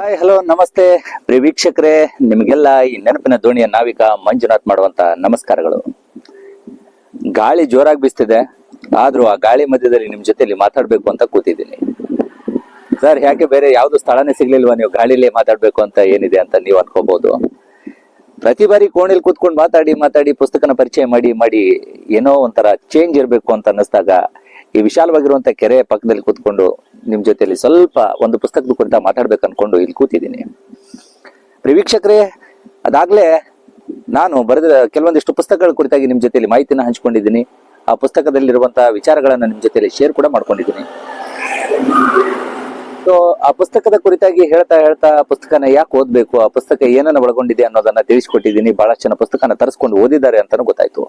Hi hello ನಮಸ್ತೆ. ಪ್ರಿಯ ವೀಕ್ಷಕರೇ, ನಿಮಗೆಲ್ಲ ಈ ನೆನಪಿನ ದೋಣಿಯ ನಾವಿಕ ಮಂಜುನಾಥ್ ಮಾಡುವಂತ ನಮಸ್ಕಾರಗಳು. ಗಾಳಿ ಜೋರಾಗಿ ಬೀಸ್ತಿದೆ. ಆದ್ರೂ ಆ ಗಾಳಿ ಮಧ್ಯದಲ್ಲಿ ನಿಮ್ ಜೊತೆಲಿ ಮಾತಾಡ್ಬೇಕು ಅಂತ ಕೂತಿದ್ದೀನಿ. ಸರ್, ಯಾಕೆ ಬೇರೆ ಯಾವ್ದು ಸ್ಥಳನೇ ಸಿಗ್ಲಿಲ್ವಾ ನೀವು ಗಾಳಿಲೇ ಮಾತಾಡ್ಬೇಕು ಅಂತ ಏನಿದೆ ಅಂತ ನೀವು ಅನ್ಕೋಬಹುದು ಪ್ರತಿ ಬಾರಿ ಕೋಣೆಲ್ ಕೂತ್ಕೊಂಡು ಮಾತಾಡಿ ಮಾತಾಡಿ, ಪುಸ್ತಕನ ಪರಿಚಯ ಮಾಡಿ ಮಾಡಿ ಏನೋ ಒಂಥರ ಚೇಂಜ್ ಇರಬೇಕು ಅಂತ ಅನ್ನಿಸ್ದಾಗ ಈ ವಿಶಾಲವಾಗಿರುವಂತ ಕೆರೆ ಪಕ್ಕದಲ್ಲಿ ಕೂತ್ಕೊಂಡು ನಿಮ್ ಜೊತೆಯಲ್ಲಿ ಸ್ವಲ್ಪ ಒಂದು ಪುಸ್ತಕದ ಕುರಿತ ಮಾತಾಡ್ಬೇಕು ಅನ್ಕೊಂಡು ಇಲ್ಲಿ ಕೂತಿದ್ದೀನಿ. ಪ್ರವೀಕ್ಷಕರೇ, ಅದಾಗ್ಲೇ ನಾನು ಬರೆದ ಕೆಲವೊಂದಿಷ್ಟು ಪುಸ್ತಕಗಳ ಕುರಿತಾಗಿ ನಿಮ್ ಜೊತೆಯಲ್ಲಿ ಮಾಹಿತಿನ ಹಂಚ್ಕೊಂಡಿದ್ದೀನಿ. ಆ ಪುಸ್ತಕದಲ್ಲಿರುವಂತಹ ವಿಚಾರಗಳನ್ನ ನಿಮ್ ಜೊತೆಯಲ್ಲಿ ಶೇರ್ ಕೂಡ ಮಾಡ್ಕೊಂಡಿದ್ದೀನಿ. ಸೊ ಆ ಪುಸ್ತಕದ ಕುರಿತಾಗಿ ಹೇಳ್ತಾ ಹೇಳ್ತಾ ಪುಸ್ತಕನ ಯಾಕೆ ಓದ್ಬೇಕು, ಆ ಪುಸ್ತಕ ಏನನ್ನ ಒಳಗೊಂಡಿದೆ ಅನ್ನೋದನ್ನ ತಿಳಿಸ್ಕೊಟ್ಟಿದ್ದೀನಿ. ಬಹಳಷ್ಟು ಜನ ಪುಸ್ತಕನ ತರಿಸ್ಕೊಂಡು ಓದಿದ್ದಾರೆ ಅಂತಾನು ಗೊತ್ತಾಯ್ತು.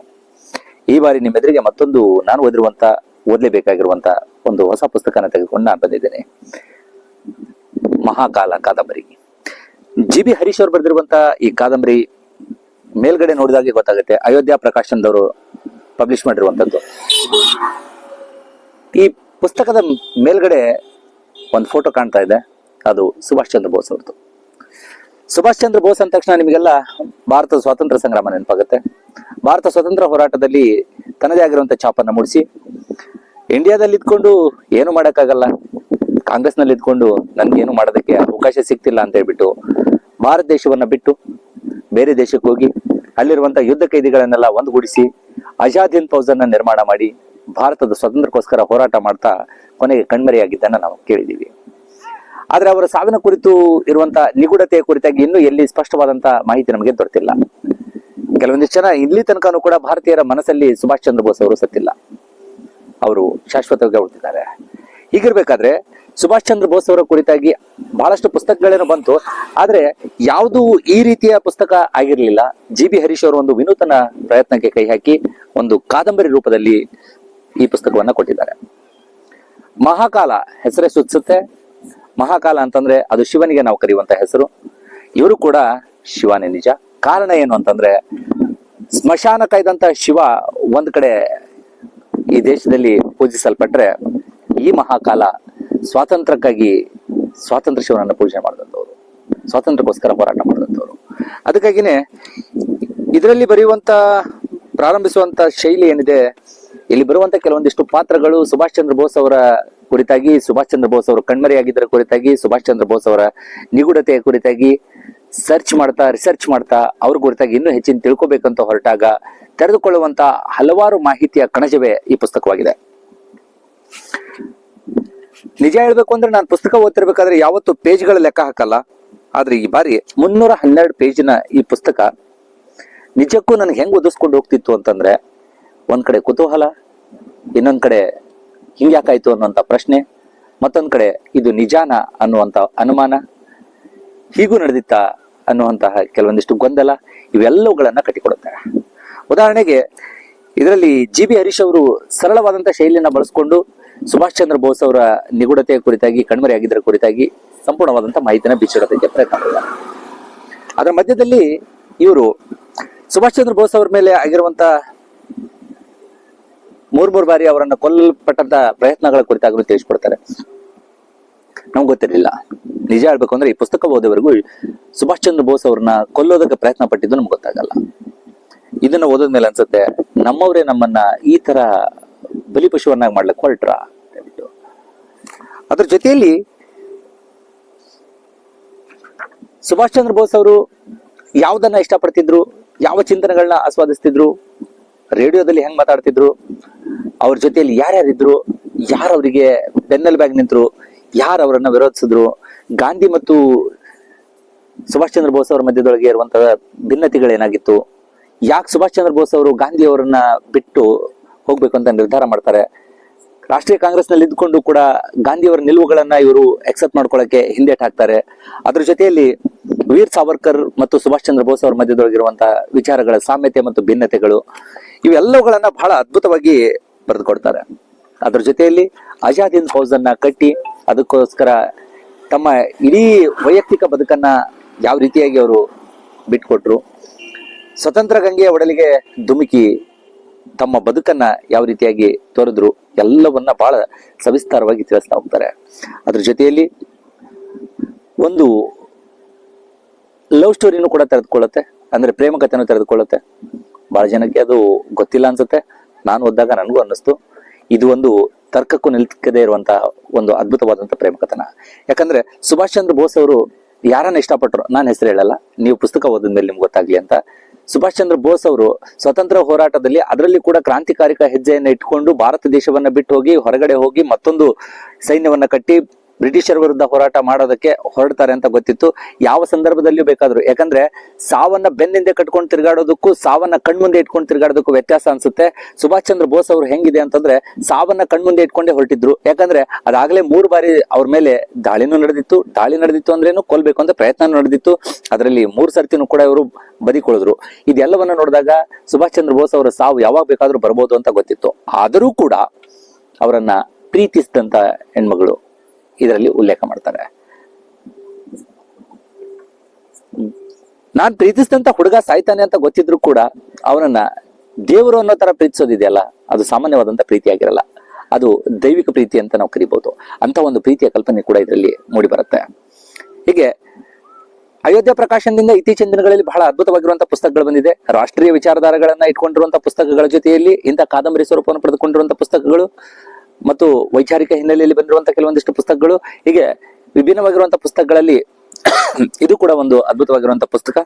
ಈ ಬಾರಿ ನಿಮ್ಮೆದುರಿಗೆ ಮತ್ತೊಂದು ನಾನು ಓದಿರುವಂತ ಓದ್ಲೇಬೇಕಾಗಿರುವಂತ ಒಂದು ಹೊಸ ಪುಸ್ತಕನ ತೆಗೆದುಕೊಂಡು ನಾನು ಬಂದಿದ್ದೇನೆ. ಮಹಾಕಾಲ ಕಾದಂಬರಿ. ಜಿ ಬಿ ಹರೀಶ್ ಅವರು ಬರೆದಿರುವಂತ ಈ ಕಾದಂಬರಿ ಮೇಲ್ಗಡೆ ನೋಡಿದಾಗೆ ಗೊತ್ತಾಗುತ್ತೆ. ಅಯೋಧ್ಯ ಪ್ರಕಾಶನದವರು ಪಬ್ಲಿಷ್ ಮಾಡಿರುವಂತದ್ದು. ಈ ಪುಸ್ತಕದ ಮೇಲ್ಗಡೆ ಒಂದು ಫೋಟೋ ಕಾಣ್ತಾ ಇದೆ. ಅದು ಸುಭಾಷ್ ಚಂದ್ರ ಬೋಸ್ ಅವ್ರದ್ದು. ಸುಭಾಷ್ ಚಂದ್ರ ಬೋಸ್ ಅಂದ ತಕ್ಷಣ ನಿಮಗೆಲ್ಲ ಭಾರತದ ಸ್ವಾತಂತ್ರ್ಯ ಸಂಗ್ರಾಮ ನೆನಪಾಗುತ್ತೆ. ಭಾರತ ಸ್ವಾತಂತ್ರ್ಯ ಹೋರಾಟದಲ್ಲಿ ತನ್ನದೇ ಆಗಿರುವಂಥ ಛಾಪನ್ನ ಮೂಡಿಸಿ ಇಂಡಿಯಾದಲ್ಲಿ ಇದ್ಕೊಂಡು ಏನು ಮಾಡಕ್ಕಾಗಲ್ಲ. ಕಾಂಗ್ರೆಸ್ನಲ್ಲಿ ಇದ್ಕೊಂಡು ನನ್ಗೇನು ಮಾಡೋದಕ್ಕೆ ಅವಕಾಶ ಸಿಗ್ತಿಲ್ಲ ಅಂತ ಹೇಳ್ಬಿಟ್ಟು ಭಾರತ ದೇಶವನ್ನ ಬಿಟ್ಟು ಬೇರೆ ದೇಶಕ್ಕೆ ಹೋಗಿ ಅಲ್ಲಿರುವಂತ ಯುದ್ಧ ಕೈದಿಗಳನ್ನೆಲ್ಲ ಒಂದುಗೂಡಿಸಿ ಅಜಾದಿನ್ ಫೌಜನ್ನ ನಿರ್ಮಾಣ ಮಾಡಿ ಭಾರತದ ಸ್ವಾತಂತ್ರ್ಯಕ್ಕೋಸ್ಕರ ಹೋರಾಟ ಮಾಡ್ತಾ ಕೊನೆಗೆ ಕಣ್ಮರೆಯಾಗಿದ್ದನ್ನ ನಾವು ಕೇಳಿದೀವಿ ಆದ್ರೆ ಅವರ ಸಾವಿನ ಕುರಿತು ಇರುವಂತ ನಿಗೂಢತೆಯ ಕುರಿತಾಗಿ ಇನ್ನೂ ಎಲ್ಲಿ ಸ್ಪಷ್ಟವಾದಂತ ಮಾಹಿತಿ ನಮಗೆ ದೊರೆತಿಲ್ಲ. ಕೆಲವೊಂದಿಷ್ಟು ಜನ ಇಲ್ಲಿ ತನಕನೂ ಕೂಡ ಭಾರತೀಯರ ಮನಸ್ಸಲ್ಲಿ ಸುಭಾಷ್ ಚಂದ್ರ ಬೋಸ್ ಅವರು ಸತ್ತಿಲ್ಲ. ಅವರು ಶಾಶ್ವತವಾಗಿ ಉಳಿದಿದ್ದಾರೆ. ಹೀಗಿರ್ಬೇಕಾದ್ರೆ ಸುಭಾಷ್ ಚಂದ್ರ ಬೋಸ್ ಅವರ ಕುರಿತಾಗಿ ಬಹಳಷ್ಟು ಪುಸ್ತಕಗಳೇನೋ ಬಂತು. ಆದ್ರೆ ಯಾವುದು ಈ ರೀತಿಯ ಪುಸ್ತಕ ಆಗಿರಲಿಲ್ಲ. ಜಿ ಬಿ ಹರೀಶ್ ಅವರು ಒಂದು ವಿನೂತನ ಪ್ರಯತ್ನಕ್ಕೆ ಕೈ ಹಾಕಿ ಒಂದು ಕಾದಂಬರಿ ರೂಪದಲ್ಲಿ ಈ ಪುಸ್ತಕವನ್ನ ಕೊಟ್ಟಿದ್ದಾರೆ. ಮಹಾಕಾಲ ಹೆಸರೇ ಸೂಚಿಸುತ್ತೆ. ಮಹಾಕಾಲ ಅಂತಂದ್ರೆ ಅದು ಶಿವನಿಗೆ ನಾವು ಕರೆಯುವಂತ ಹೆಸರು. ಇವರು ಕೂಡ ಶಿವನೇ ನಿಜ. ಕಾರಣ ಏನು ಅಂತಂದ್ರೆ ಸ್ಮಶಾನ ಕಾಯ್ದಂತ ಶಿವ ಒಂದ್ ಕಡೆ ಈ ದೇಶದಲ್ಲಿ ಪೂಜಿಸಲ್ಪಟ್ರೆ ಈ ಮಹಾಕಾಲ ಸ್ವಾತಂತ್ರ್ಯಕ್ಕಾಗಿ ಸ್ವಾತಂತ್ರ್ಯ ಶಿವನನ್ನು ಪೂಜೆ ಮಾಡಿದಂಥವ್ರು, ಸ್ವಾತಂತ್ರ್ಯಕ್ಕೋಸ್ಕರ ಹೋರಾಟ ಮಾಡಿದಂಥವ್ರು. ಅದಕ್ಕಾಗಿನೇ ಇದರಲ್ಲಿ ಬರೆಯುವಂಥ ಪ್ರಾರಂಭಿಸುವಂತ ಶೈಲಿ ಏನಿದೆ, ಇಲ್ಲಿ ಬರುವಂತ ಕೆಲವೊಂದಿಷ್ಟು ಪಾತ್ರಗಳು ಸುಭಾಷ್ ಚಂದ್ರ ಬೋಸ್ ಅವರ ಕುರಿತಾಗಿ, ಸುಭಾಷ್ ಚಂದ್ರ ಬೋಸ್ ಅವರು ಕಣ್ಮರೆಯಾಗಿದ್ದರ ಕುರಿತಾಗಿ, ಸುಭಾಷ್ ಚಂದ್ರ ಬೋಸ್ ಅವರ ನಿಗೂಢತೆಯ ಕುರಿತಾಗಿ ಸರ್ಚ್ ಮಾಡ್ತಾ ರಿಸರ್ಚ್ ಮಾಡ್ತಾ, ಅವ್ರ ಕುರಿತಾಗಿ ಇನ್ನೂ ಹೆಚ್ಚಿನ ತಿಳ್ಕೊಬೇಕಂತ ಹೊರಟಾಗ ತೆರೆದುಕೊಳ್ಳುವಂತ ಹಲವಾರು ಮಾಹಿತಿಯ ಕಣಜವೇ ಈ ಪುಸ್ತಕವಾಗಿದೆ. ನಿಜ ಹೇಳ್ಬೇಕು ಅಂದ್ರೆ ನಾನು ಪುಸ್ತಕ ಓದ್ತಿರ್ಬೇಕಾದ್ರೆ ಯಾವತ್ತು ಪೇಜ್ಗಳ ಲೆಕ್ಕ ಹಾಕಲ್ಲ. ಆದ್ರೆ ಈ ಬಾರಿ ಮುನ್ನೂರ ಹನ್ನೆರಡು ಪೇಜಿನ ಈ ಪುಸ್ತಕ ನಿಜಕ್ಕೂ ನನಗೆ ಹೆಂಗ್ ಒದಿಸ್ಕೊಂಡು ಹೋಗ್ತಿತ್ತು ಅಂತಂದ್ರೆ ಒಂದ್ ಕಡೆ ಕುತೂಹಲ, ಇನ್ನೊಂದ್ ಕಡೆ ಹಿಂಗ್ಯಾಕಾಯ್ತು ಅನ್ನುವಂತ ಪ್ರಶ್ನೆ, ಮತ್ತೊಂದ್ ಕಡೆ ಇದು ನಿಜಾನ ಅನ್ನುವಂತ ಅನುಮಾನ, ಹೀಗೂ ನಡೆದಿತ್ತ ಅನ್ನುವಂತಹ ಕೆಲವೊಂದಿಷ್ಟು ಗೊಂದಲ ಇವೆಲ್ಲವುಗಳನ್ನ ಕಟ್ಟಿಕೊಡುತ್ತೆ. ಉದಾಹರಣೆಗೆ, ಇದರಲ್ಲಿ ಜಿ ಬಿ ಹರೀಶ್ ಅವರು ಸರಳವಾದಂತಹ ಶೈಲಿಯನ್ನ ಬಳಸಿಕೊಂಡು ಸುಭಾಷ್ ಚಂದ್ರ ಬೋಸ್ ಅವರ ನಿಗೂಢತೆ ಕುರಿತಾಗಿ ಕಣ್ಮರೆಯಾಗಿದ್ದರ ಕುರಿತಾಗಿ ಸಂಪೂರ್ಣವಾದಂತಹ ಮಾಹಿತಿನ ಬಿಚ್ಚಿಡೋದಕ್ಕೆ ಪ್ರಯತ್ನ ಮಾಡಿದ್ದಾರೆ ಅದರ ಮಧ್ಯದಲ್ಲಿ ಇವರು ಸುಭಾಷ್ ಚಂದ್ರ ಬೋಸ್ ಅವರ ಮೇಲೆ ಆಗಿರುವಂತ ಮೂರ್ ಮೂರು ಬಾರಿ ಅವರನ್ನ ಕೊಲ್ಲಲ್ಪಟ್ಟಂತ ಪ್ರಯತ್ನಗಳ ಕುರಿತಾಗಿ ತಿಳಿಸ್ಕೊಡ್ತಾರೆ. ನಮ್ಗೆ ಗೊತ್ತಿರಲಿಲ್ಲ. ನಿಜ ಹೇಳ್ಬೇಕು ಅಂದ್ರೆ ಈ ಪುಸ್ತಕ ಓದೋವರೆಗೂ ಸುಭಾಷ್ ಚಂದ್ರ ಬೋಸ್ ಅವ್ರನ್ನ ಕೊಲ್ಲೋದಕ್ಕೆ ಪ್ರಯತ್ನ ಪಟ್ಟಿದ್ದು ನಮ್ಗೆ ಗೊತ್ತಾಗಲ್ಲ. ಇದನ್ನ ಓದೋದ್ಮೇಲೆ ಅನ್ಸುತ್ತೆ, ನಮ್ಮವರೇ ನಮ್ಮನ್ನ ಈ ತರ ಬಲಿಪಶುವನ್ನಾಗಿ ಮಾಡ್ಲಿಕ್ಕೆ ಹೊರಟ್ರ ಅದ್ರ ಜೊತೆಯಲ್ಲಿ ಸುಭಾಷ್ ಚಂದ್ರ ಬೋಸ್ ಅವರು ಯಾವ್ದನ್ನ ಇಷ್ಟಪಡ್ತಿದ್ರು, ಯಾವ ಚಿಂತನೆಗಳನ್ನ ಆಸ್ವಾದಿಸ್ತಿದ್ರು, ರೇಡಿಯೋದಲ್ಲಿ ಹೆಂಗ್ ಮಾತಾಡ್ತಿದ್ರು, ಅವ್ರ ಜೊತೆಯಲ್ಲಿ ಯಾರ್ಯಾರಿದ್ರು, ಯಾರು ಅವರಿಗೆ ಬೆನ್ನಲ್ ಬ್ಯಾಗ್ ನಿಂತರು, ಯಾರು ಅವರನ್ನ ವಿರೋಧಿಸಿದ್ರು, ಗಾಂಧಿ ಮತ್ತು ಸುಭಾಷ್ ಚಂದ್ರ ಬೋಸ್ ಅವರ ಮಧ್ಯದೊಳಗೆ ಇರುವಂತಹ ಭಿನ್ನತೆಗಳೇನಾಗಿತ್ತು ಯಾಕೆ ಸುಭಾಷ್ ಚಂದ್ರ ಬೋಸ್ ಅವರು ಗಾಂಧಿ ಅವರನ್ನ ಬಿಟ್ಟು ಹೋಗ್ಬೇಕು ಅಂತ ನಿರ್ಧಾರ ಮಾಡ್ತಾರೆ? ರಾಷ್ಟ್ರೀಯ ಕಾಂಗ್ರೆಸ್ನಲ್ಲಿ ಇದ್ಕೊಂಡು ಕೂಡ ಗಾಂಧಿಯವರ ನಿಲುವುಗಳನ್ನ ಇವರು ಎಕ್ಸೆಪ್ಟ್ ಮಾಡ್ಕೊಳ್ಳೋಕೆ ಹಿಂದೇಟ್ ಹಾಕ್ತಾರೆ. ಅದ್ರ ಜೊತೆಯಲ್ಲಿ ವೀರ್ ಸಾವರ್ಕರ್ ಮತ್ತು ಸುಭಾಷ್ ಚಂದ್ರ ಬೋಸ್ ಅವರ ಮಧ್ಯದೊಳಗಿರುವಂತಹ ವಿಚಾರಗಳ ಸಾಮ್ಯತೆ ಮತ್ತು ಭಿನ್ನತೆಗಳು ಇವೆಲ್ಲವುಗಳನ್ನ ಬಹಳ ಅದ್ಭುತವಾಗಿ ಬರೆದುಕೊಡ್ತಾರೆ. ಅದ್ರ ಜೊತೆಯಲ್ಲಿ ಆಜಾದ್ ಹಿಂದ್ ಅನ್ನ ಕಟ್ಟಿ ಅದಕ್ಕೋಸ್ಕರ ತಮ್ಮ ಇಡೀ ವೈಯಕ್ತಿಕ ಬದುಕನ್ನ ಯಾವ ರೀತಿಯಾಗಿ ಅವರು ಬಿಟ್ಕೊಟ್ರು? ಸ್ವತಂತ್ರ ಗಂಗೆಯ ಒಡಲಿಗೆ ಧುಮುಕಿ ತಮ್ಮ ಬದುಕನ್ನ ಯಾವ ರೀತಿಯಾಗಿ ತೋರಿದ್ರು ಎಲ್ಲವನ್ನ ಬಹಳ ಸವಿಸ್ತಾರವಾಗಿ ತಿಳಿಸ್ತಾ ಹೋಗ್ತಾರೆ. ಅದ್ರ ಜೊತೆಯಲ್ಲಿ ಒಂದು ಲವ್ ಸ್ಟೋರಿನೂ ಕೂಡ ತೆರೆದುಕೊಳ್ಳುತ್ತೆ. ಅಂದ್ರೆ ಪ್ರೇಮ ಕಥೆನೂ ತೆರೆದುಕೊಳ್ಳುತ್ತೆ. ಬಹಳ ಜನಕ್ಕೆ ಅದು ಗೊತ್ತಿಲ್ಲ ಅನ್ಸುತ್ತೆ. ನಾನು ಓದಿದಾಗ ನನಗೂ ಅನ್ನಿಸ್ತು. ಇದು ಒಂದು ತರ್ಕಕ್ಕೂ ನಿಲ್ಕದೇ ಇರುವಂತಹ ಒಂದು ಅದ್ಭುತವಾದಂತಹ ಪ್ರೇಮ ಕಥನ. ಯಾಕಂದ್ರೆ ಸುಭಾಷ್ ಚಂದ್ರ ಬೋಸ್ ಅವರು ಯಾರನ್ನ ಇಷ್ಟಪಟ್ಟರು ನಾನು ಹೆಸರು ಹೇಳಲ್ಲ. ನೀವು ಪುಸ್ತಕ ಓದಿದ ಮೇಲೆ ನಿಮ್ಗೆ ಗೊತ್ತಾಗ್ಲಿ ಅಂತ ಸುಭಾಷ್ ಚಂದ್ರ ಬೋಸ್ ಅವರು ಸ್ವತಂತ್ರ ಹೋರಾಟದಲ್ಲಿ ಅದರಲ್ಲಿ ಕೂಡ ಕ್ರಾಂತಿಕಾರಿಕ ಹೆಜ್ಜೆಯನ್ನು ಇಟ್ಕೊಂಡು ಭಾರತ ದೇಶವನ್ನ ಬಿಟ್ಟು ಹೋಗಿ ಹೊರಗಡೆ ಹೋಗಿ ಮತ್ತೊಂದು ಸೈನ್ಯವನ್ನ ಕಟ್ಟಿ ಬ್ರಿಟಿಷರ ವಿರುದ್ಧ ಹೋರಾಟ ಮಾಡೋದಕ್ಕೆ ಹೊರಡ್ತಾರೆ ಅಂತ ಗೊತ್ತಿತ್ತು. ಯಾವ ಸಂದರ್ಭದಲ್ಲಿಯೂ ಬೇಕಾದ್ರು. ಯಾಕಂದ್ರೆ ಸಾವನ್ನ ಬೆನ್ನಿಂದೆ ಕಟ್ಕೊಂಡು ತಿರುಗಾಡೋದಕ್ಕೂ, ಸಾವನ್ನ ಕಣ್ಮುಂದೆ ಇಟ್ಕೊಂಡು ತಿರುಗಾಡೋದಕ್ಕೂ ವ್ಯತ್ಯಾಸ ಅನ್ಸುತ್ತೆ. ಸುಭಾಷ್ ಚಂದ್ರ ಬೋಸ್ ಅವರು ಹೆಂಗಿದೆ ಅಂತಂದ್ರೆ ಸಾವನ್ನ ಕಣ್ಮುಂದೆ ಇಟ್ಕೊಂಡೇ ಹೊರಟಿದ್ರು. ಯಾಕಂದ್ರೆ ಅದಾಗಲೇ ಮೂರು ಬಾರಿ ಅವ್ರ ಮೇಲೆ ದಾಳಿನೂ ನಡೆದಿತ್ತು. ದಾಳಿ ನಡೆದಿತ್ತು ಅಂದ್ರೇನು ಕೊಲ್ಬೇಕು ಅಂತ ಪ್ರಯತ್ನ ನಡೆದಿತ್ತು. ಅದರಲ್ಲಿ ಮೂರು ಸರ್ತಿನೂ ಕೂಡ ಇವರು ಬದಿಕೊಳಿದ್ರು. ಇದೆಲ್ಲವನ್ನ ನೋಡಿದಾಗ ಸುಭಾಷ್ ಚಂದ್ರ ಬೋಸ್ ಅವರ ಸಾವು ಯಾವಾಗ ಬೇಕಾದ್ರೂ ಬರ್ಬೋದು ಅಂತ ಗೊತ್ತಿತ್ತು. ಆದರೂ ಕೂಡ ಅವರನ್ನ ಪ್ರೀತಿಸಿದಂತ ಹೆಣ್ಮಗಳು ಇದರಲ್ಲಿ ಉಲ್ಲೇಖ ಮಾಡ್ತಾರೆ. ನಾನ್ ಪ್ರೀತಿಸಿದಂತ ಹುಡುಗ ಸಾಯ್ತಾನೆ ಅಂತ ಗೊತ್ತಿದ್ರು ಕೂಡ ಅವನನ್ನ ದೇವರು ಅನ್ನೋ ತರ ಪ್ರೀತಿಸೋದಿದೆಯಲ್ಲ, ಅದು ಸಾಮಾನ್ಯವಾದಂತ ಪ್ರೀತಿಯಾಗಿರಲ್ಲ. ಅದು ದೈವಿಕ ಪ್ರೀತಿ ಅಂತ ನಾವು ಕರಿಬಹುದು. ಅಂತ ಒಂದು ಪ್ರೀತಿಯ ಕಲ್ಪನೆ ಕೂಡ ಇದರಲ್ಲಿ ಮೂಡಿ ಬರುತ್ತೆ. ಹೀಗೆ ಅಯೋಧ್ಯ ಪ್ರಕಾಶನದಿಂದ ಇತ್ತೀಚಿನ ದಿನಗಳಲ್ಲಿ ಬಹಳ ಅದ್ಭುತವಾಗಿರುವಂತಹ ಪುಸ್ತಕಗಳು ಬಂದಿದೆ. ರಾಷ್ಟ್ರೀಯ ವಿಚಾರಧಾರೆಗಳನ್ನ ಇಟ್ಕೊಂಡಿರುವಂತಹ ಪುಸ್ತಕಗಳ ಜೊತೆಯಲ್ಲಿ ಇಂಥ ಕಾದಂಬರಿ ಸ್ವರೂಪವನ್ನು ಪಡೆದುಕೊಂಡಿರುವಂತಹ ಪುಸ್ತಕಗಳು ಮತ್ತು ವೈಚಾರಿಕ ಹಿನ್ನೆಲೆಯಲ್ಲಿ ಬಂದಿರುವಂತಹ ಕೆಲವೊಂದಿಷ್ಟು ಪುಸ್ತಕಗಳು, ಹೀಗೆ ವಿಭಿನ್ನವಾಗಿರುವಂತಹ ಪುಸ್ತಕಗಳಲ್ಲಿ ಇದು ಕೂಡ ಒಂದು ಅದ್ಭುತವಾಗಿರುವಂತಹ ಪುಸ್ತಕ.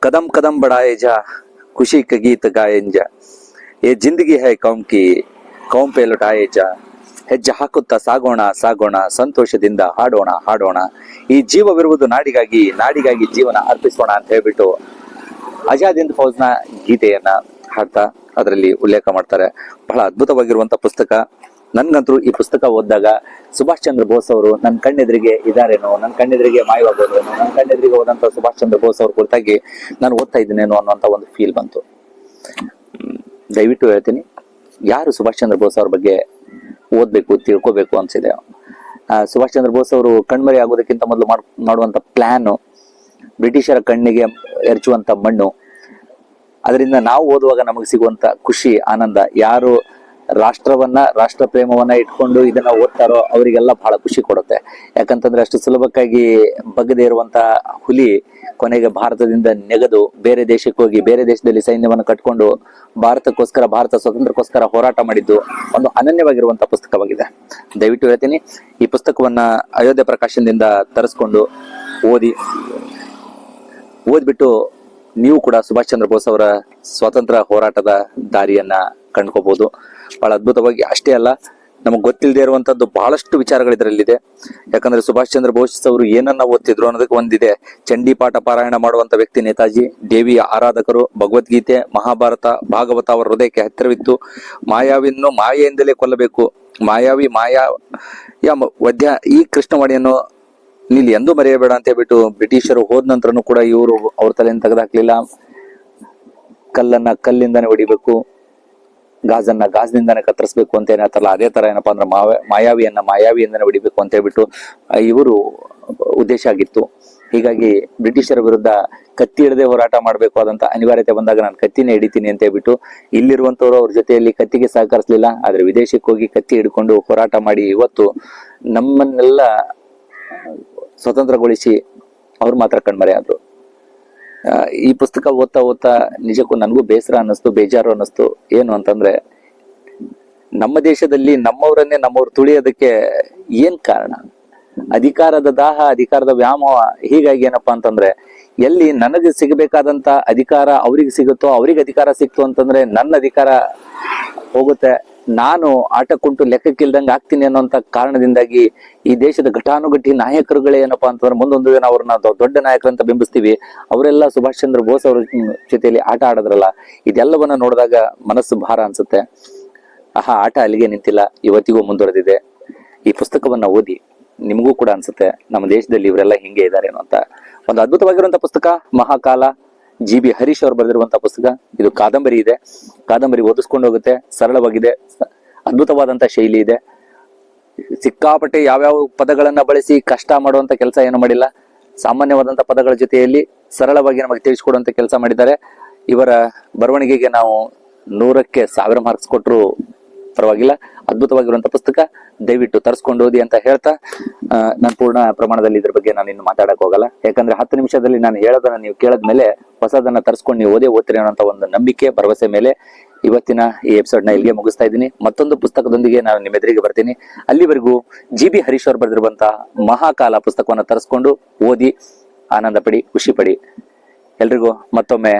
ಕದಂ ಕದಂ ಬಡಾಯಜ ಖುಷಿ ಕ ಗೀತ ಗಾಯನ್ ಜಾ. ಏ ಜಿಂದಗಿ ಹೈ ಕೌಂಕಿ ಕಿ, ಕೌಮ್ ಪೇ ಲುಟಾಯೆ ಜಾ. ಹೆಜ್ಜೆ ಹಾಕುತ್ತಾ ಸಾಗೋಣ ಸಾಗೋಣ, ಸಂತೋಷದಿಂದ ಹಾಡೋಣ ಹಾಡೋಣ. ಈ ಜೀವವಿರುವುದು ನಾಡಿಗಾಗಿ ನಾಡಿಗಾಗಿ ಜೀವನ ಅರ್ಪಿಸೋಣ ಅಂತ ಹೇಳ್ಬಿಟ್ಟು ಅಜಾದಿಂದ ಫೌಜ್ನ ಗೀತೆಯನ್ನ ಹಾಡ್ತಾ ಅದರಲ್ಲಿ ಉಲ್ಲೇಖ ಮಾಡ್ತಾರೆ. ಬಹಳ ಅದ್ಭುತವಾಗಿರುವಂತ ಪುಸ್ತಕ ನನ್ಗಂತೂ ಈ ಪುಸ್ತಕ ಓದಿದಾಗ ಸುಭಾಷ್ ಚಂದ್ರ ಬೋಸ್ ಅವರು ನನ್ನ ಕಣ್ಣೆದುರಿಗೆ ಇದಾರೇನೋ ನನ್ನ ಕಣ್ಣೆದುರಿಗೆ ಮಾಯವಾಗೋದೇನೋ ನನ್ನ ಕಣ್ಣೆದುರಿಗೆ ಹೋದಂತ ಸುಭಾಷ್ ಚಂದ್ರ ಬೋಸ್ ಅವ್ರ ಕುರಿತಾಗಿ ನಾನು ಓದ್ತಾ ಇದ್ದೀನೇನೋ ಅನ್ನೋಂತ ಒಂದು ಫೀಲ್ ಬಂತು. ದಯವಿಟ್ಟು ಹೇಳ್ತೀನಿ, ಯಾರು ಸುಭಾಷ್ ಚಂದ್ರ ಬೋಸ್ ಅವ್ರ ಬಗ್ಗೆ ಓದ್ಬೇಕು, ತಿಳ್ಕೋಬೇಕು ಅನ್ಸಿದೆ ಸುಭಾಷ್ ಚಂದ್ರ ಬೋಸ್ ಅವರು ಕಣ್ಮರೆ ಆಗೋದಕ್ಕಿಂತ ಮೊದಲು ಮಾಡ್, ಮಾಡುವಂತ ಪ್ಲಾನ್ ಬ್ರಿಟಿಷರ ಕಣ್ಣಿಗೆ ಎರಚುವಂತ ಮಣ್ಣು ಅದರಿಂದ ನಾವು ಓದುವಾಗ ನಮಗೆ ಸಿಗುವಂತ ಖುಷಿ, ಆನಂದ. ಯಾರು ರಾಷ್ಟ್ರವನ್ನ ರಾಷ್ಟ್ರ ಪ್ರೇಮವನ್ನ ಇಟ್ಕೊಂಡು ಇದನ್ನ ಓದ್ತಾರೋ ಅವರಿಗೆಲ್ಲ ಬಹಳ ಖುಷಿ ಕೊಡುತ್ತೆ. ಯಾಕಂತಂದ್ರೆ ಅಷ್ಟು ಸುಲಭಕ್ಕಾಗಿ ಬಗ್ಗದೇ ಇರುವಂತ ಹುಲಿ ಕೊನೆಗೆ ಭಾರತದಿಂದ ನೆಗೆದು ಬೇರೆ ದೇಶಕ್ಕೆ ಹೋಗಿ ಬೇರೆ ದೇಶದಲ್ಲಿ ಸೈನ್ಯವನ್ನು ಕಟ್ಕೊಂಡು ಭಾರತಕ್ಕೋಸ್ಕರ, ಭಾರತ ಸ್ವತಂತ್ರಕ್ಕೋಸ್ಕರ ಹೋರಾಟ ಮಾಡಿದ್ದು ಒಂದು ಅನನ್ಯವಾಗಿರುವಂತಹ ಪುಸ್ತಕವಾಗಿದೆ. ದಯವಿಟ್ಟು ಹೇಳ್ತೀನಿ, ಈ ಪುಸ್ತಕವನ್ನ ಅಯೋಧ್ಯೆ ಪ್ರಕಾಶನದಿಂದ ತರಿಸ್ಕೊಂಡು ಓದಿ, ಓದ್ಬಿಟ್ಟು ನೀವು ಕೂಡ ಸುಭಾಷ್ ಚಂದ್ರ ಬೋಸ್ ಅವರ ಸ್ವಾತಂತ್ರ್ಯ ಹೋರಾಟದ ದಾರಿಯನ್ನ ಕಂಡ್ಕೋಬಹುದು ಬಹಳ ಅದ್ಭುತವಾಗಿ ಅಷ್ಟೇ ಅಲ್ಲ, ನಮಗೆ ಗೊತ್ತಿಲ್ಲದೆ ಇರುವಂತದ್ದು ಬಹಳಷ್ಟು ವಿಚಾರಗಳು ಇದರಲ್ಲಿದೆ. ಯಾಕಂದ್ರೆ ಸುಭಾಷ್ ಚಂದ್ರ ಬೋಸ್ ಅವರು ಏನನ್ನ ಓದ್ತಿದ್ರು ಅನ್ನೋದಕ್ಕೆ ಒಂದಿದೆ, ಚಂಡಿ ಪಾಠ ಪಾರಾಯಣ ಮಾಡುವಂತ ವ್ಯಕ್ತಿ ನೇತಾಜಿ ದೇವಿಯ ಆರಾಧಕರು, ಭಗವದ್ಗೀತೆ, ಮಹಾಭಾರತ, ಭಾಗವತ ಅವರ ಹೃದಯಕ್ಕೆ ಹತ್ತಿರವಿತ್ತು. ಮಾಯಾವಿಯನ್ನು ಮಾಯೆಯಿಂದಲೇ ಕೊಲ್ಲಬೇಕು. ಮಾಯಾವಿ ಮಾಯಾ, ಯಾ ವದ್ಯ ಈ ಕೃಷ್ಣವಾಣಿಯನ್ನು ನೀಲಿ ಎಂದೂ ಮರೆಯಬೇಡ ಅಂತ ಹೇಳ್ಬಿಟ್ಟು ಬ್ರಿಟಿಷರು ಹೋದ ನಂತರನು ಕೂಡ ಇವರು ಅವ್ರ ತಲೆಯನ್ನು ತೆಗೆದಾಕ್ಲಿಲ್ಲ. ಕಲ್ಲನ್ನ ಕಲ್ಲಿಂದಾನೆ ಹೊಡಿಬೇಕು, ಗಾಜನ್ನ ಗಾಜಿನಿಂದಾನೆ ಕತ್ತರಿಸ್ಬೇಕು ಅಂತ ಏನಾಯ್ತಾರಲ್ಲ ಅದೇ ತರ ಏನಪ್ಪಾ ಅಂದ್ರೆ ಮಾವ, ಮಾಯಾವಿಯನ್ನ ಮಾಯಾವಿಯಿಂದಾನೆ ಹೊಡಿಬೇಕು ಅಂತ ಹೇಳ್ಬಿಟ್ಟು ಇವರು ಉದ್ದೇಶ ಆಗಿತ್ತು. ಹೀಗಾಗಿ ಬ್ರಿಟಿಷರ ವಿರುದ್ಧ ಕತ್ತಿ ಹಿಡದೆ ಹೋರಾಟ ಮಾಡಬೇಕು ಆದಂತ ಅನಿವಾರ್ಯತೆ ಬಂದಾಗ ನಾನು ಕತ್ತಿನೇ ಹಿಡಿತೀನಿ ಅಂತ ಹೇಳ್ಬಿಟ್ಟು, ಇಲ್ಲಿರುವಂತವರು ಅವ್ರ ಜೊತೆಯಲ್ಲಿ ಕತ್ತಿಗೆ ಸಹಕರಿಸಲಿಲ್ಲ, ಆದ್ರೆ ವಿದೇಶಕ್ಕೆ ಹೋಗಿ ಕತ್ತಿ ಹಿಡ್ಕೊಂಡು ಹೋರಾಟ ಮಾಡಿ ಇವತ್ತು ನಮ್ಮನ್ನೆಲ್ಲ ಸ್ವತಂತ್ರಗೊಳಿಸಿ ಅವ್ರು ಮಾತ್ರ ಕಣ್ಮರೆ ಆದ್ರು. ಈ ಪುಸ್ತಕ ಓದ್ತಾ ಓದ್ತಾ ನಿಜಕ್ಕೂ ನನಗೂ ಬೇಸರ ಅನ್ನಿಸ್ತು, ಬೇಜಾರು ಅನ್ನಿಸ್ತು. ಏನು ಅಂತಂದ್ರೆ, ನಮ್ಮ ದೇಶದಲ್ಲಿ ನಮ್ಮವರನ್ನೇ ನಮ್ಮವ್ರು ತುಳಿಯೋದಕ್ಕೆ ಏನ್ ಕಾರಣ? ಅಧಿಕಾರದ ದಾಹ, ಅಧಿಕಾರದ ವ್ಯಾಮೋಹ ಹೀಗಾಗಿ ಏನಪ್ಪಾ ಅಂತಂದ್ರೆ, ಎಲ್ಲಿ ನನಗೆ ಸಿಗಬೇಕಾದಂತ ಅಧಿಕಾರ ಅವ್ರಿಗೆ ಸಿಗುತ್ತೋ, ಅವ್ರಿಗೆ ಅಧಿಕಾರ ಸಿಕ್ತು ಅಂತಂದ್ರೆ ನನ್ನ ಅಧಿಕಾರ ಹೋಗುತ್ತೆ. ನಾನು ಆಟ ಕುಂಟು ಲೆಕ್ಕಕ್ಕಿಲ್ದಂಗೆ ಆಗ್ತೀನಿ ಅನ್ನೋಂತ ಕಾರಣದಿಂದಾಗಿ ಈ ದೇಶದ ಘಟಾನುಘಟಿ ನಾಯಕರುಗಳೇ ಏನಪ್ಪಾ ಅಂತಂದ್ರೆ ಮುಂದೊಂದು ದಿನ ಅವ್ರನ್ನ ದೊಡ್ಡ ನಾಯಕರಂತ ಬಿಂಬಿಸ್ತೀವಿ. ಅವರೆಲ್ಲ ಸುಭಾಷ್ ಚಂದ್ರ ಬೋಸ್ ಅವ್ರ ಜೊತೆಯಲ್ಲಿ ಆಟ ಆಡದ್ರಲ್ಲ, ಇದೆಲ್ಲವನ್ನ ನೋಡಿದಾಗ ಮನಸ್ಸು ಭಾರ ಅನ್ಸುತ್ತೆ. ಆಹಾ, ಆಟ ಅಲ್ಲಿಗೆ ನಿಂತಿಲ್ಲ, ಇವತ್ತಿಗೂ ಮುಂದುವರೆದಿದೆ. ಈ ಪುಸ್ತಕವನ್ನ ಓದಿ ನಿಮಗೂ ಕೂಡ ಅನ್ಸುತ್ತೆ, ನಮ್ಮ ದೇಶದಲ್ಲಿ ಇವರೆಲ್ಲ ಹಿಂಗೆ ಇದಾರೇನೋ ಅಂತ ಒಂದು ಅದ್ಭುತವಾಗಿರುವಂತ ಪುಸ್ತಕ, ಮಹಾಕಾಲ. ಜಿ ಬಿ ಹರೀಶ್ ಅವರು ಬರೆದಿರುವಂತ ಪುಸ್ತಕ. ಇದು ಕಾದಂಬರಿ ಇದೆ. ಕಾದಂಬರಿ ಓದಿಸ್ಕೊಂಡು ಹೋಗುತ್ತೆ. ಸರಳವಾಗಿದೆ. ಅದ್ಭುತವಾದಂತ ಶೈಲಿ ಇದೆ. ಸಿಕ್ಕಾಪಟ್ಟೆ ಯಾವ್ಯಾವ ಪದಗಳನ್ನ ಬಳಸಿ ಕಷ್ಟ ಮಾಡುವಂತ ಕೆಲಸ ಏನು ಮಾಡಿಲ್ಲ. ಸಾಮಾನ್ಯವಾದಂತ ಪದಗಳ ಜೊತೆಯಲ್ಲಿ ಸರಳವಾಗಿ ನಮಗೆ ತಿಳಿಸ್ಕೊಡುವಂತ ಕೆಲಸ ಮಾಡಿದ್ದಾರೆ. ಇವರ ಬರವಣಿಗೆಗೆ ನಾವು ನೂರಕ್ಕೆ ಸಾವಿರ ಮಾರ್ಕ್ಸ್ ಕೊಟ್ಟರು ಪರವಾಗಿಲ್ಲ. ಅದ್ಭುತವಾಗಿರುವಂತಹ ಪುಸ್ತಕ ದಯವಿಟ್ಟು ತರಿಸ್ಕೊಂಡು ಓದಿ ಅಂತ ಹೇಳ್ತಾ ನಾನು ಪೂರ್ಣ ಪ್ರಮಾಣದಲ್ಲಿ ಇದ್ರ ಬಗ್ಗೆ ನಾನು ಇನ್ನು ಮಾತಾಡಕ್ ಹೋಗಲ್ಲ. ಯಾಕಂದ್ರೆ ಹತ್ತು ನಿಮಿಷದಲ್ಲಿ ನಾನು ಹೇಳೋದನ್ನ ನೀವು ಕೇಳದ್ಮೇಲೆ ಹೊಸದನ್ನ ತರಿಸ್ಕೊಂಡು ನೀವು ಓದೇ ಓದ್ತೀರಿ ಅನ್ನೋಂಥ ಒಂದು ನಂಬಿಕೆ, ಭರವಸೆ ಮೇಲೆ ಇವತ್ತಿನ ಈ ಎಪಿಸೋಡ್ನ ಇಲ್ಲಿಗೆ ಮುಗಿಸ್ತಾ ಇದ್ದೀನಿ. ಮತ್ತೊಂದು ಪುಸ್ತಕದೊಂದಿಗೆ ನಾನು ನಿಮ್ಮ ಎದುರಿಗೆ ಬರ್ತೀನಿ. ಅಲ್ಲಿವರೆಗೂ ಜಿ ಬಿ ಹರೀಶ್ ಅವರು ಬರೆದಿರುವಂತಹ ಮಹಾಕಾಲ ಪುಸ್ತಕವನ್ನು ತರಿಸ್ಕೊಂಡು ಓದಿ ಆನಂದ ಪಡಿ ಖುಷಿ ಪಡಿ ಎಲ್ರಿಗೂ ಮತ್ತೊಮ್ಮೆ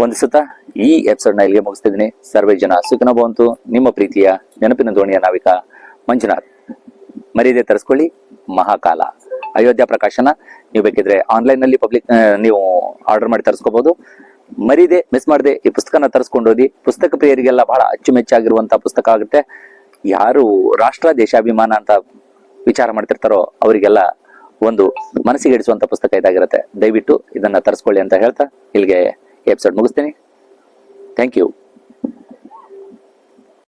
ವಂದಿಸುತ್ತಾ ಈ ಎಪಿಸೋಡ್ನ ಇಲ್ಲಿಗೆ ಮುಗಿಸ್ತಿದ್ದೀನಿ. ಸರ್ವೇ ಜನ ಸುಖನ ಬಂತು ನಿಮ್ಮ ಪ್ರೀತಿಯ ನೆನಪಿನ ದೋಣಿಯ ನಾವಿಕ ಮಂಜುನಾಥ್. ಮರ್ಯಾದೆ ತರಿಸ್ಕೊಳ್ಳಿ, ಮಹಾಕಾಲ. ಅಯೋಧ್ಯ ಪ್ರಕಾಶನ, ನೀವು ಬೇಕಿದ್ರೆ ಆನ್ಲೈನ್ನಲ್ಲಿ ಪಬ್ಲಿಕ್ ನೀವು ಆರ್ಡರ್ ಮಾಡಿ ತರಿಸ್ಕೋಬಹುದು ಮರೀದೆ ಮಿಸ್ ಮಾಡದೆ ಈ ಪುಸ್ತಕನ ತರಿಸ್ಕೊಂಡು ಓದಿ ಪುಸ್ತಕ ಪ್ರಿಯರಿಗೆಲ್ಲ ಬಹಳ ಅಚ್ಚುಮೆಚ್ಚಾಗಿರುವಂತಹ ಪುಸ್ತಕ ಆಗುತ್ತೆ. ಯಾರು ರಾಷ್ಟ್ರ ದೇಶಾಭಿಮಾನ ಅಂತ ವಿಚಾರ ಮಾಡ್ತಿರ್ತಾರೋ ಅವರಿಗೆಲ್ಲ ಒಂದು ಮನಸ್ಸಿಗೆ ಇಡಿಸುವಂತ ಪುಸ್ತಕ ಇದಾಗಿರುತ್ತೆ. ದಯವಿಟ್ಟು ಇದನ್ನ ತರಿಸ್ಕೊಳ್ಳಿ ಅಂತ ಹೇಳ್ತಾ ಇಲ್ಲಿಗೆ ಎಪಿಸೋಡ್ ಮುಗಿಸ್ತೀನಿ. Thank you